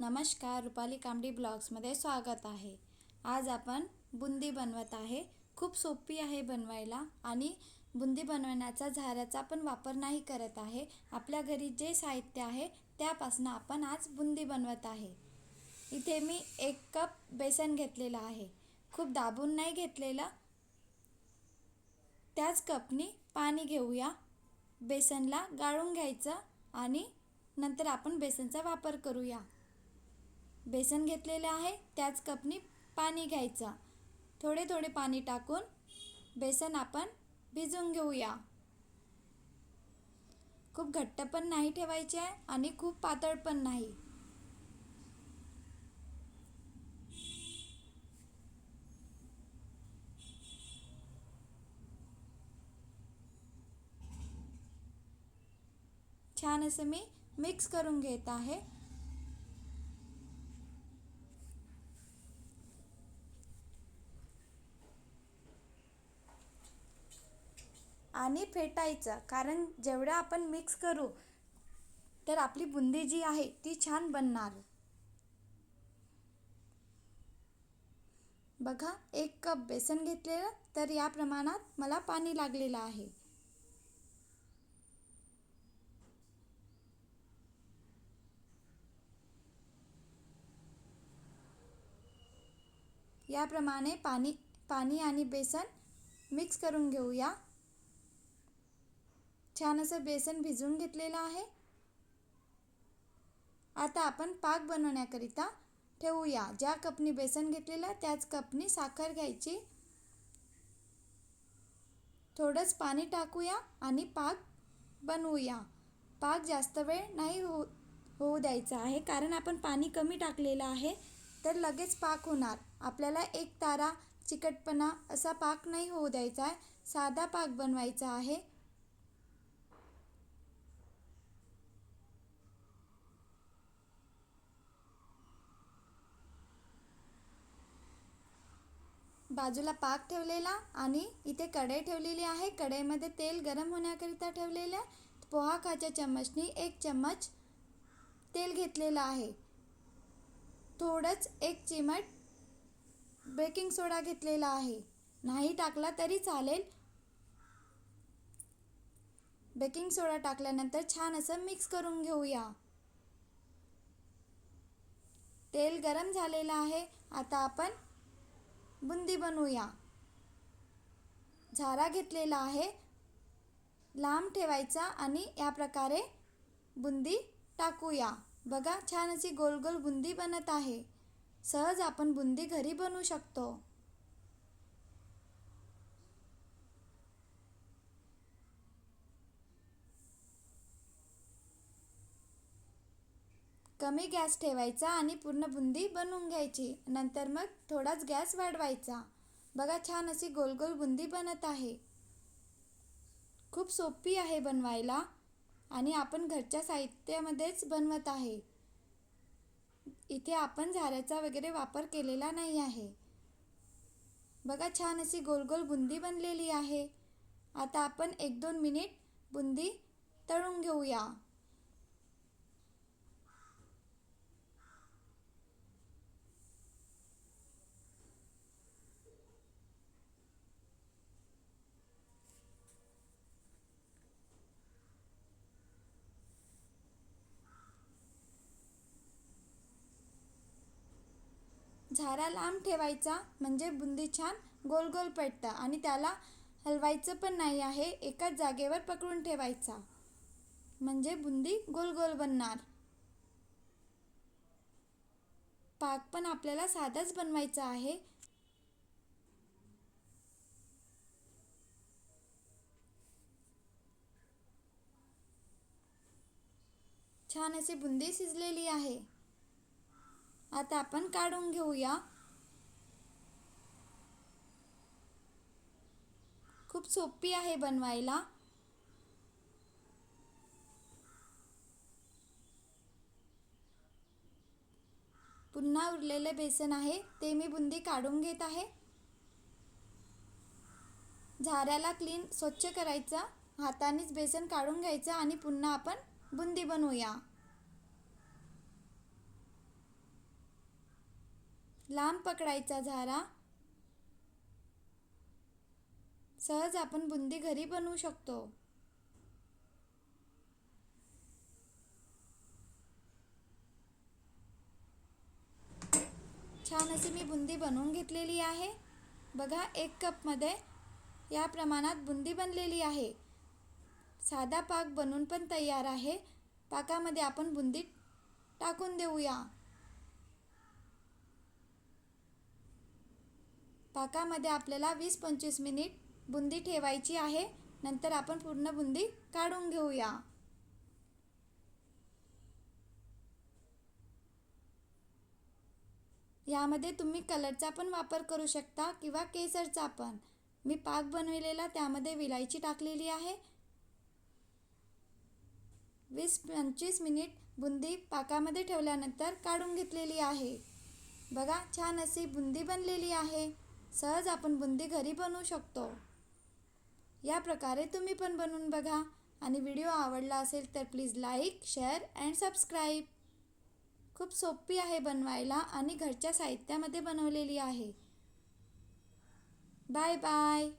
नमस्कार रुपाली कामडी ब्लॉग्समध्ये स्वागत आहे. आज आपण बुंदी बनवत आहे. खूप सोपी आहे बनवायला आणि बुंदी बनवण्याचा झाऱ्याचा पण वापर नाही करत आहे. आपल्या घरी जे साहित्य आहे त्यापासून आपण आज बुंदी बनवत आहे. इथे मी एक कप बेसन घेतलेलं आहे. खूप दाबून नाही घेतलेलं. त्याच कपनी पाणी घेऊया. बेसनला गाळून घ्यायचं आणि नंतर आपण बेसनचा वापर करूया. बेसन घेतलेलं आहे त्याच कपनी पाणी घ्यायचं. थोडे थोडे पाणी टाकून बेसन आपण भिजवून घेऊया. खूप घट्ट पण नाही ठेवायचे आहे आणि खूप पातळ पण नाही. छान असं मी मिक्स करून घेत आहे. आणि फेटायचं. कारण जेवढं आपण मिक्स करू तर आपली बुंदी जी आहे ती छान बनणार. बघा एक कप बेसन घेतलेलं तर या प्रमाणात मला पाणी लागलेलं आहे. याप्रमाणे पाणी पाणी आणि बेसन मिक्स करून घेऊया. छान असं बेसन भिजवून घेतलेलं आहे. आता आपण पाक बनवण्याकरिता ठेवूया. ज्या कपनी बेसन घेतलेलं त्याच कपनी साखर घ्यायची. थोडंच पाणी टाकूया आणि पाक बनवूया. पाक जास्त वेळ नाही हो होऊ द्यायचा आहे. कारण आपण पाणी कमी टाकलेलं आहे तर लगेच पाक होणार. आपल्याला एक तारा चिकटपणा असा पाक नाही होऊ द्यायचा आहे. साधा पाक बनवायचा आहे. बाजूला पाक ठेवलेला आणि इथे कढई ठेवलेली आहे. कढईमध्ये तेल गरम होण्याकरिता ठेवलेलं आहे. पोहा खाच्या चम्मचनी एक चम्मच तेल घेतलेलं आहे. थोडंच एक चिमट बेकिंग सोडा घेतलेला आहे. नाही टाकला तरी चालेल. बेकिंग सोडा टाकल्यानंतर छान असं मिक्स करून घेऊया. तेल गरम झालेलं आहे. आता आपण बुंदी बनवूया. झारा घेतलेला आहे. लांब ठेवायचा आणि या प्रकारे बुंदी टाकूया. बघा छान अशी गोल गोल बुंदी बनत आहे. सहज आपण बुंदी घरी बनवू शकतो. कमी गॅस ठेवायचा आणि पूर्ण बुंदी बनवून घ्यायची. नंतर मग थोडाच गॅस वाढवायचा. बघा छान अशी गोल गोल बुंदी बनत आहे. खूप सोपी आहे बनवायला आणि आपण घरच्या साहित्यामध्येच बनवत आहे. इथे आपण झाऱ्याचा वगैरे वापर केलेला नाही आहे. बघा छान अशी गोल गोल बुंदी बनलेली आहे. आता आपण एक दोन मिनिट बुंदी तळून घेऊया. झारा लांब ठेवायचा म्हणजे बुंदी छान गोल गोल पेटतं आणि त्याला हलवायचं पण नाही आहे एकाच जागेवर पकडून ठेवायचा. म्हणजे बुंदी गोल गोल बनणार. पाक पण आपल्याला साधाच बनवायचा आहे. छान अशी बुंदी शिजलेली आहे. आता आपण काढून घेऊया. खूप सोपी आहे बनवायला. पुन्हा उरलेले बेसन आहे ते मी बुंदी काढून घेत आहे. झाऱ्याला क्लीन स्वच्छ करायचा हातानेच बेसन काढून घ्यायचं आणि पुन्हा आपण बुंदी बनवूया. लांब पकडायचा झारा. सहज आपण बुंदी घरी बनवू शकतो. छान अशी मी बुंदी बनवून घेतलेली आहे. बघा एक कपमध्ये या प्रमाणात बुंदी बनलेली आहे. साधा पाक बनून पण तयार आहे. पाकामध्ये आपण बुंदी टाकून देऊया. पाकामध्ये आपल्याला वीस पंचवीस मिनिट बुंदी ठेवायची आहे. नंतर आपण पूर्ण बुंदी काढून घेऊया. यामध्ये तुम्ही कलरचा पण वापर करू शकता किंवा केसरचा पण. मी पाक बनविलेला त्यामध्ये विलायची टाकलेली आहे. वीस पंचवीस मिनिट बुंदी पाकामध्ये ठेवल्यानंतर काढून घेतलेली आहे. बघा छान अशी बुंदी बनलेली आहे. सहज आपण बुंदी घरी बनवू शकतो. या प्रकारे तुम्ही पण बनवून बघा. आणि व्हिडिओ आवडला असेल तर please like share and subscribe. खूप सोपी आहे बनवायला आणि घरच्या साहित्यामध्ये बनवलेली आहे. Bye bye.